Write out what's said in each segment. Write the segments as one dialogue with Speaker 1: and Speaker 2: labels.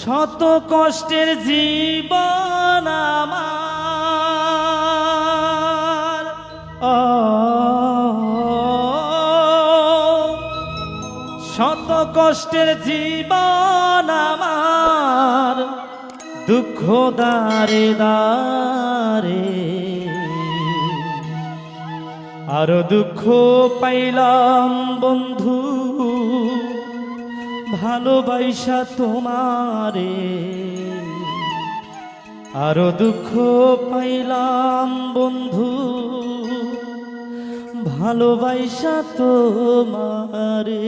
Speaker 1: শত কষ্টের জীবন আমার। শত কষ্টের জীবন আমার। দুঃখ দারে দারে আরও দুঃখ পাইলাম, বন্ধু। ভালোবাসা তোমারে। আরও দুঃখ পাইলাম বন্ধু ভালোবাসা তোমারে।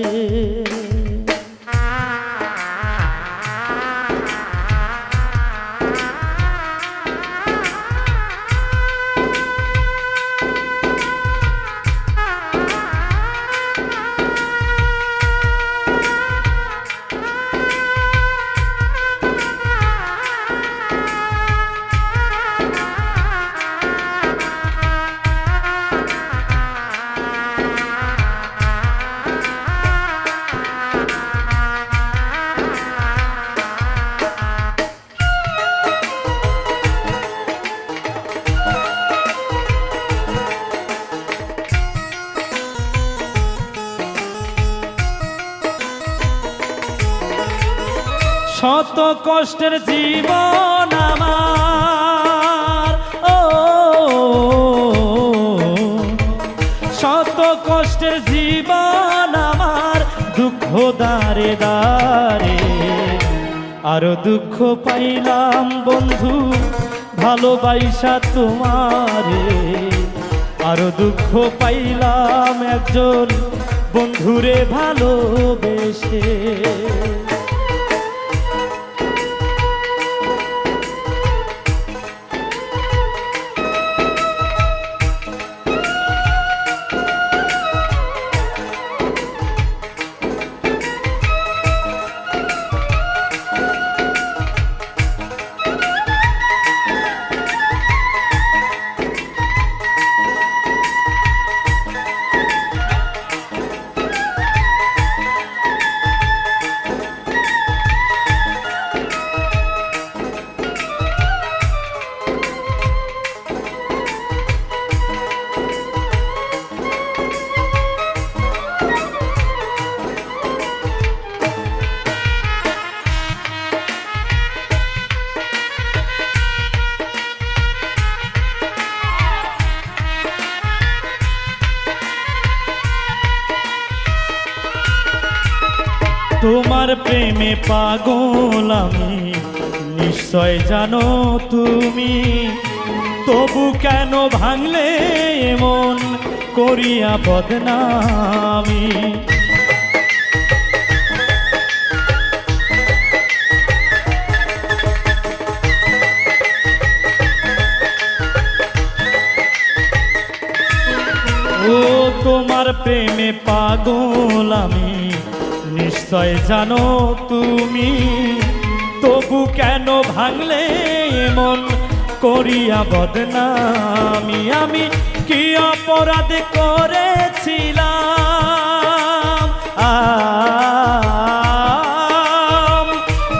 Speaker 1: শত কষ্টের জীবন আমার। ও, শত কষ্টের জীবন আমার। দুঃখ দারে দারে আরও দুঃখ পাইলাম বন্ধু, ভালোবাসা তোমারে। আরও দুঃখ পাইলাম একজন বন্ধুরে ভালোবেসে। তোমার প্রেমে পাগল আমি। নিশ্চয় জানো তুমি তবু কেন ভাঙলে এমন করিয়া বদনামি? নিশ্চয় জানো তুমি, তবু কেন ভাঙলে মন করিয়া বদনামি? আমি কি অপরাধ করেছিলাম?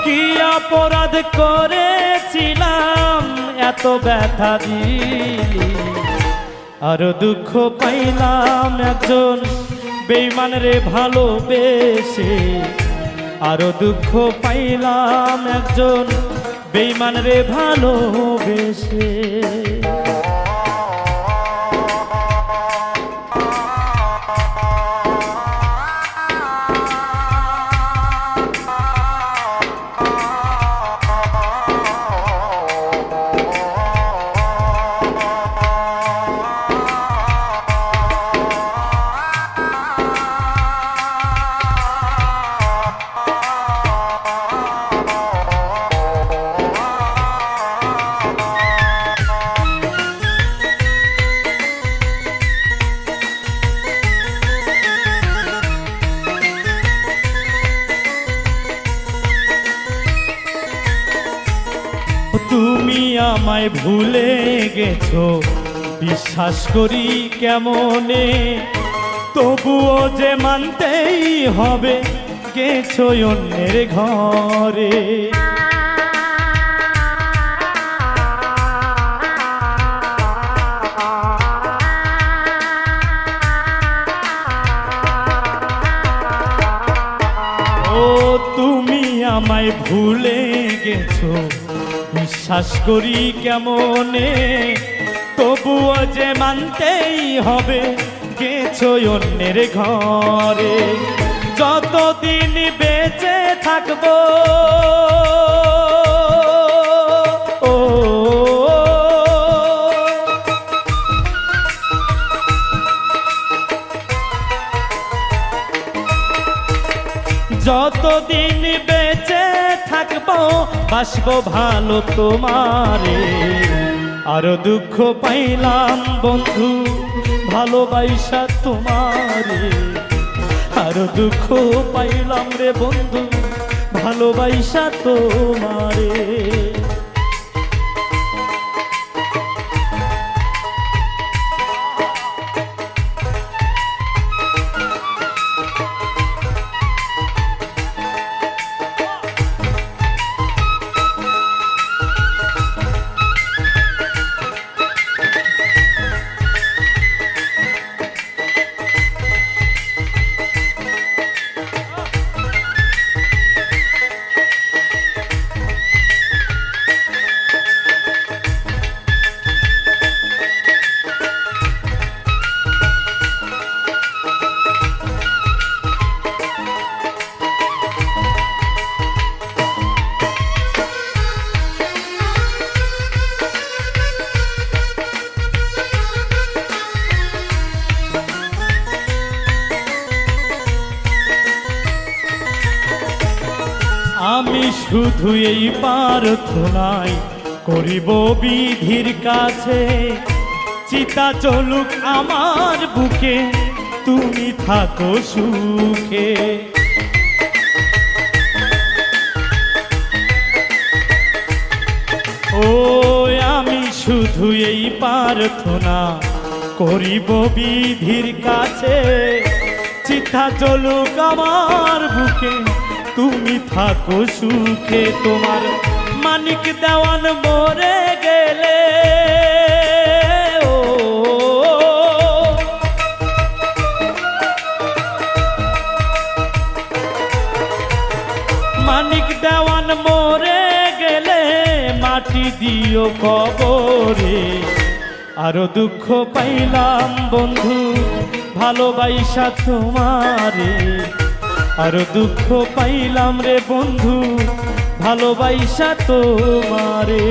Speaker 1: কি অপরাধ করেছিলাম? এত ব্যথা দিলি। আরও দুঃখ পাইলাম একজন বেইমান রে ভালোবেসে আরও দুঃখ পাইলাম একজন বেইমান রে ভালোবেসে। আমায় ভুলে গেছো? বিশ্বাস করি কেমনে? তবুও যে মানতেই হবে গেছো অন্যের ঘরে। ও, তুমি আমায় ভুলে গেছো। বিশ্বাস করি কেমনে? তবুও যে মানতেই হবে, গেছো অন্যের ঘরে। যতদিন বেঁচে থাকব যতদিন বেঁচে থাকব, বাসবো ভালো তোমারে। আরও দুঃখ পাইলাম বন্ধু, ভালোবাসা তোমারে। আরও দুঃখ পাইলাম রে বন্ধু, ভালোবাসা তোমারে। শুধু এই প্রার্থনাই করিব বিধির কাছে। চিতা চলুক আমার বুকে, তুমি থাকো সুখে। ও আমি শুধু এই প্রার্থনা করিব বিধির কাছে। চিতা চলুক আমার বুকে তুমি থাকো সুখে, তোমার মানিক দেওয়ান মরে গেলে। মানিক দেওয়ান মরে গেলে, মাটি দিও কবরে। আরও দুঃখ পাইলাম বন্ধু, ভালোবাসা তোমারে। আরও দুঃখ পাইলাম রে বন্ধু ভালোবাসা তোমারে।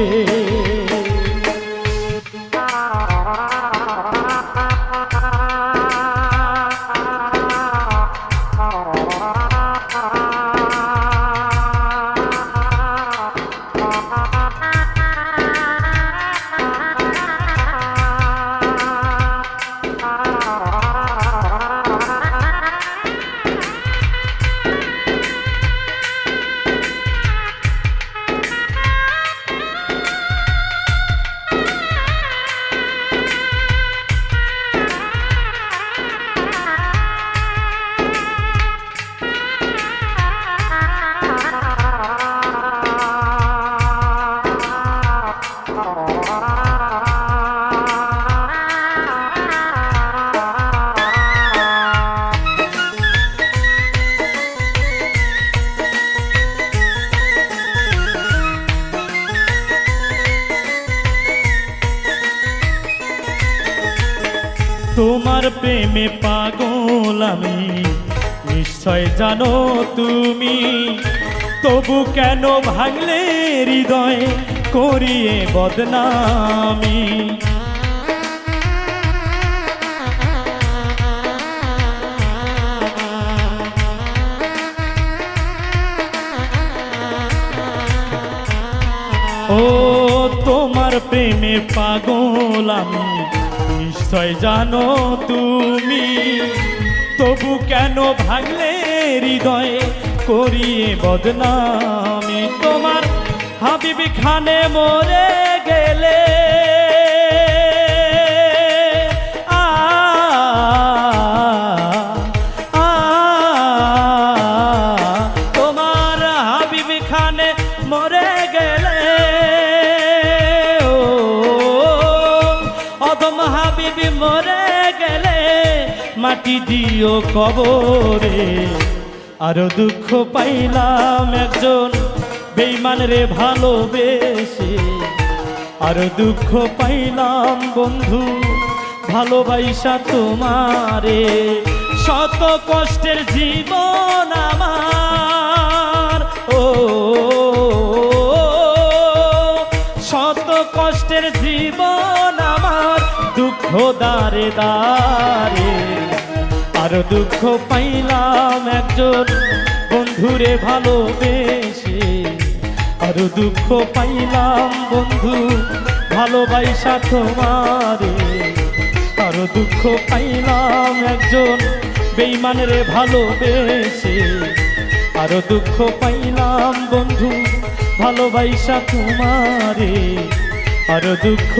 Speaker 1: প্রেমে পাগল আমি। নিশ্চয় জানো তুমি, তবু কেন ভাঙলে হৃদয় করিয়ে বদনামি? ও তোমার প্রেমে পাগল আমি নিশ্চয় জানো তুমি। তবু কেন ভাঙলে হৃদয়ে করিয়ে বদনামি? তোমার হাবিবি খানে মরে গেলে মাটি দিও কবরে। আরও দুঃখ পাইলাম একজন বেইমান রে ভালোবেসে। আরও দুঃখ পাইলাম বন্ধু ভালোবাসা তোমারে। শত কষ্টের জীবন আমার। ও, শত কষ্টের জীবন আমার। দুঃখ দারে দারে আরও দুঃখ পাইলাম একজন বন্ধুরে ভালোবেসে। আরও দুঃখ পাইলাম বন্ধু ভালোবাসা তোমারে। আরও দুঃখ পাইলাম একজন বেইমানের ভালোবেসে। আরও দুঃখ পাইলাম বন্ধু ভালোবাসা তোমারে। আরও দুঃখ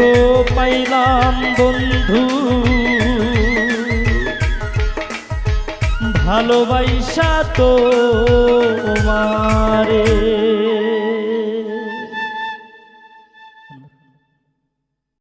Speaker 1: পাইলাম বন্ধু ভালোবাসা তো মারে